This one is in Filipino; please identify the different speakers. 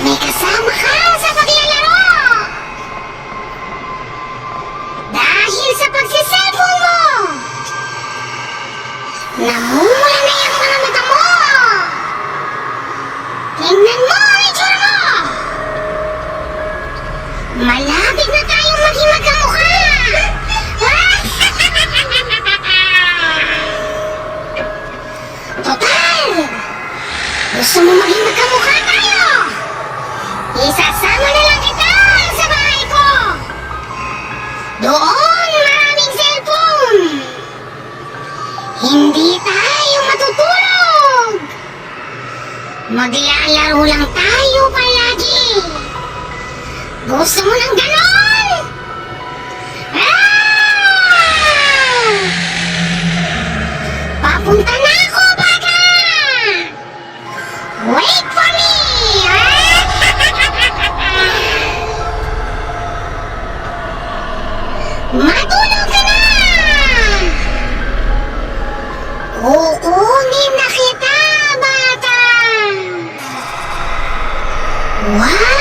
Speaker 1: may kasama ka sa paglalaro. Dahil sa pagsiselfone mo, namumula na yung mga mata mo. Tingnan mo ang itsura mo. Malapit na tayong maging magkamukha. Total! Gusto mo maging magkamukha Maglalaro lang tayo palagi! Gusto mo ng ganon? Ah! Papunta na ako, bata! Wait for me! Matulog ka na! Kukunin na kita, Wow!